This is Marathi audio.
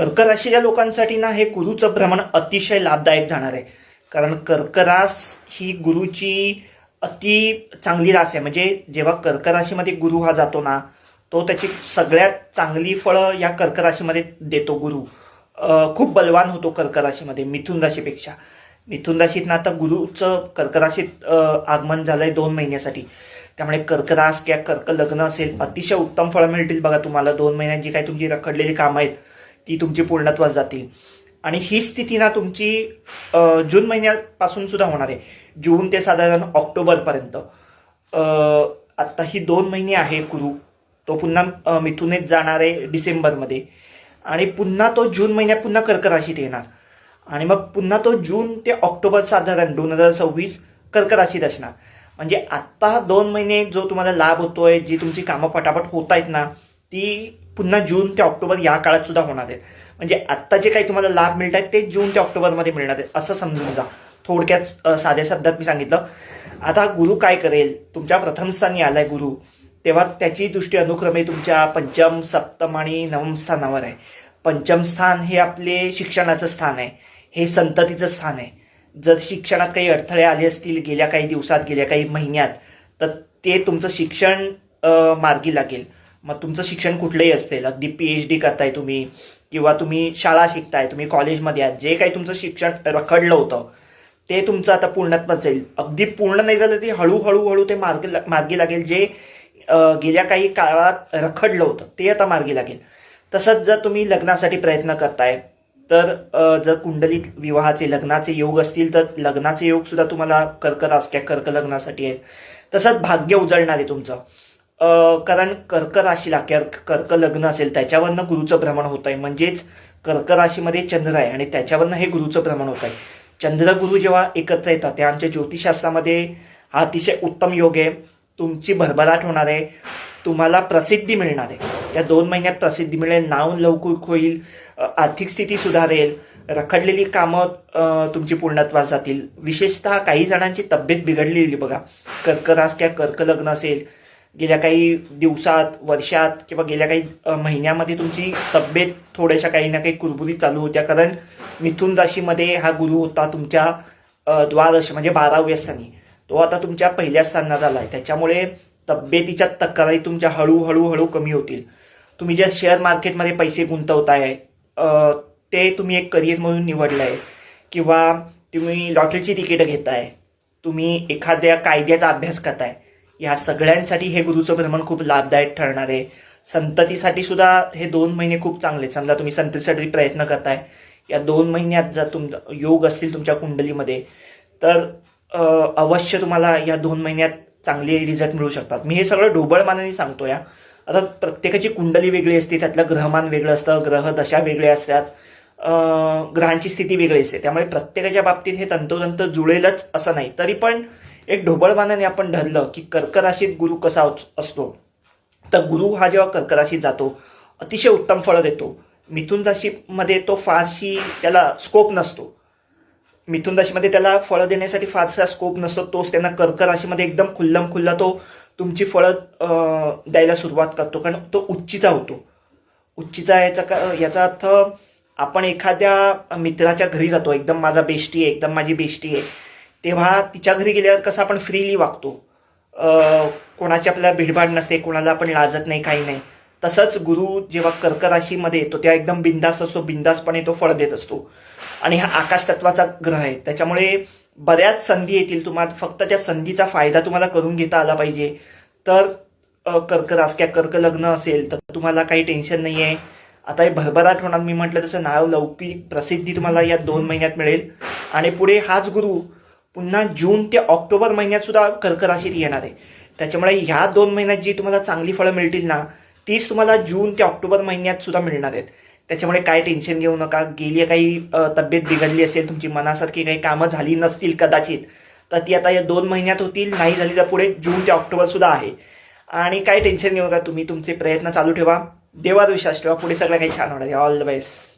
कर्क राशीच्या लोकांसाठी ना हे गुरुचं भ्रमण अतिशय लाभदायक जाणार आहे. कारण कर्करास ही गुरुची अति चांगली रास आहे. म्हणजे जेव्हा कर्क राशीमध्ये गुरु हा जातो ना तो त्याची सगळ्यात चांगली फळं या कर्क राशीमध्ये देतो गुरु. खूप बलवान होतो कर्क राशीमध्ये मिथुन राशीपेक्षा. मिथुन राशीत ना आता गुरुचं कर्क राशीत आगमन झालंय दोन महिन्यासाठी. त्यामुळे कर्करास किंवा कर्क लग्न असेल अतिशय उत्तम फळं मिळतील बघा तुम्हाला. दोन महिन्यात जी काही तुमची रखडलेली कामं आहेत ती तुमची पूर्णत्वास जातील. आणि ही स्थिती ना तुमची जून महिन्यापासून सुद्धा होणार आहे. जून ते साधारण ऑक्टोबरपर्यंत. आत्ता ही दोन महिने आहे गुरु तो पुन्हा मिथुनेत जाणार आहे डिसेंबरमध्ये. आणि पुन्हा तो जून महिन्यात पुन्हा कर्क राशीत येणार. आणि मग पुन्हा तो जून ते ऑक्टोबर साधारण दोन हजार सव्वीस कर्क राशीत असणार. म्हणजे आत्ता दोन महिने जो तुम्हाला लाभ होतोय जी तुमची कामं पटापट होत आहेत ना ती पुन्हा जून ते ऑक्टोबर या काळात सुद्धा होणार आहेत म्हणजे आत्ता जे काही तुम्हाला लाभ मिळत आहेत ते जून ते ऑक्टोबरमध्ये मिळणार आहेत असं समजून जा. थोडक्यात साध्या शब्दात मी सांगितलं. आता गुरु काय करेल? तुमच्या प्रथम स्थानी आलाय गुरु. तेव्हा त्याची दृष्टी अनुक्रमे तुमच्या पंचम सप्तम आणि नवम स्थानावर आहे. पंचम स्थान हे आपले शिक्षणाचं स्थान आहे. हे संततीचं स्थान आहे. जर शिक्षणात काही अडथळे आले असतील गेल्या काही दिवसात गेल्या काही महिन्यात तर ते तुमचं शिक्षण मार्गी लागेल. मग तुमचं शिक्षण कुठलंही असेल अगदी पी एच डी करताय तुम्ही किंवा तुम्ही शाळा शिकताय तुम्ही कॉलेजमध्ये आहात जे काही तुमचं शिक्षण रखडलं होतं ते तुमचं आता पूर्णत्वात जाईल अगदी पूर्ण नाही झालं तरी हळूहळू हळू ते मार्ग मार्गी लागेल जे गेल्या काही काळात रखडलं होतं ते आता मार्गी लागेल. तसंच जर तुम्ही लग्नासाठी प्रयत्न करताय तर जर कुंडलीत विवाहाचे लग्नाचे योग असतील तर लग्नाचे योग सुद्धा तुम्हाला कर्क रासक्या कर्क लग्नासाठी आहेत. तसंच भाग्य उजळणार आहे तुमचं. कारण कर्क राशीला कर्क कर्क लग्न असेल त्याच्यावरनं गुरुचं भ्रमण होत आहे म्हणजेच कर्क राशीमध्ये चंद्र आहे आणि त्याच्यावरनं हे गुरुचं भ्रमण होत आहे चंद्र गुरु जेव्हा एकत्र येतात ते आमच्या ज्योतिषशास्त्रामध्ये हा अतिशय उत्तम योग आहे. तुमची भरभराट होणार आहे. तुम्हाला प्रसिद्धी मिळणार आहे. या दोन महिन्यात प्रसिद्धी मिळेल नाव लवकर होईल आर्थिक स्थिती सुधारेल रखडलेली कामं तुमची पूर्णत्वास जातील. विशेषतः काही जणांची तब्येत बिघडलेली बघा. कर्करास किंवा कर्क लग्न असेल गेल्या काही दिवसात वर्षात किंवा गेल्या काही महिन्यामध्ये तुमची तब्येत थोड्याशा काही ना काही कुरबुरी चालू होत्या. कारण मिथुन राशीमध्ये हा गुरु होता तुमच्या द्वादश म्हणजे बाराव्या स्थानी. तो आता तुमच्या पहिल्या स्थानात आला आहे त्याच्यामुळे तब्येतीच्या तक्रारी तुमच्या हळूहळू हळू कमी होतील. तुम्ही ज्या शेअर मार्केटमध्ये पैसे गुंतवताय ते तुम्ही एक करिअर म्हणून निवडलंय. किंवा तुम्ही लॉटरीची तिकीटं घेताय. तुम्ही एखाद्या कायद्याचा अभ्यास करताय. या सगळ्यांसाठी हे गुरुचं भ्रमण खूप लाभदायक ठरणार आहे. संततीसाठी सुद्धा हे दोन महिने खूप चांगले आहेत. समजा तुम्ही संततीसाठी प्रयत्न करताय. या दोन महिन्यात जर तुम योग असतील तुमच्या कुंडलीमध्ये तर अवश्य तुम्हाला या दोन महिन्यात चांगले रिझल्ट मिळू शकतात. मी हे सगळं ढोबळ मानाने सांगतो या. आता प्रत्येकाची कुंडली वेगळी असते त्यातलं ग्रहमान वेगळं असतं ग्रह दशा वेगळ्या असतात ग्रहांची स्थिती वेगळी असते. त्यामुळे प्रत्येकाच्या बाबतीत हे तंतोतंत जुळेलच असं नाही. तरी पण एक ढोबळमानाने आपण धरलं की कर्कराशीत गुरु कसा असतो. तर गुरु हा जेव्हा कर्क राशीत जातो अतिशय उत्तम फळं देतो. मिथुन राशीमध्ये तो फारशी त्याला स्कोप नसतो. मिथुन राशीमध्ये त्याला फळं देण्यासाठी फारसा स्कोप नसतो तोच त्यांना कर्क राशीमध्ये एकदम खुल्लम खुल्ला तो तुमची फळं द्यायला सुरुवात करतो. कारण तो उच्चीचा होतो. उच्चीचा याचा का याचा अर्थ आपण एखाद्या मित्राच्या घरी जातो. एकदम माझा बेष्टी आहे एकदम माझी बेष्टी आहे. तेव्हा तिच्या घरी गेल्यावर कसं आपण फ्रीली वागतो. कोणाची आपल्याला भिडभाड नसते कोणाला आपण लाजत नाही काही नाही. तसंच गुरु जेव्हा कर्कराशीमध्ये येतो तेव्हा एकदम बिंदास असतो बिंदासपणे तो फळ देत असतो. आणि हा आकाश तत्वाचा ग्रह आहे. त्याच्यामुळे बऱ्याच संधी येतील तुम्हाला फक्त त्या संधीचा फायदा तुम्हाला करून घेता आला पाहिजे. तर कर्करास कर्क किंवा कर्क लग्न असेल तर तुम्हाला काही टेन्शन नाही आहे आता हे भरभराट होणार मी म्हटलं तसं नाव लौकिक प्रसिद्धी तुम्हाला या दोन महिन्यात मिळेल. आणि पुढे हाच गुरु पुन्हा जून ते ऑक्टोबर महिन्यात सुद्धा कर्क राशीत येणार आहे. त्याच्यामुळे ह्या दोन महिन्यात जी तुम्हाला चांगली फळं मिळतील ना तीच तुम्हाला जून ते ऑक्टोबर महिन्यात सुद्धा मिळणार आहेत. त्याच्यामुळे काय टेन्शन घेऊ नका. गेली काही तब्येत बिघडली असेल तुमची मनासारखी काही कामं झाली नसतील कदाचित तर ती आता या दोन महिन्यात होतील नाही झाली तर पुढे जून ते ऑक्टोबर सुद्धा आहे. आणि काय टेन्शन घेऊ नका तुम्ही तुमचे प्रयत्न चालू ठेवा. देवावर विश्वास ठेवा. पुढे सगळं काही छान होणार आहे. All the best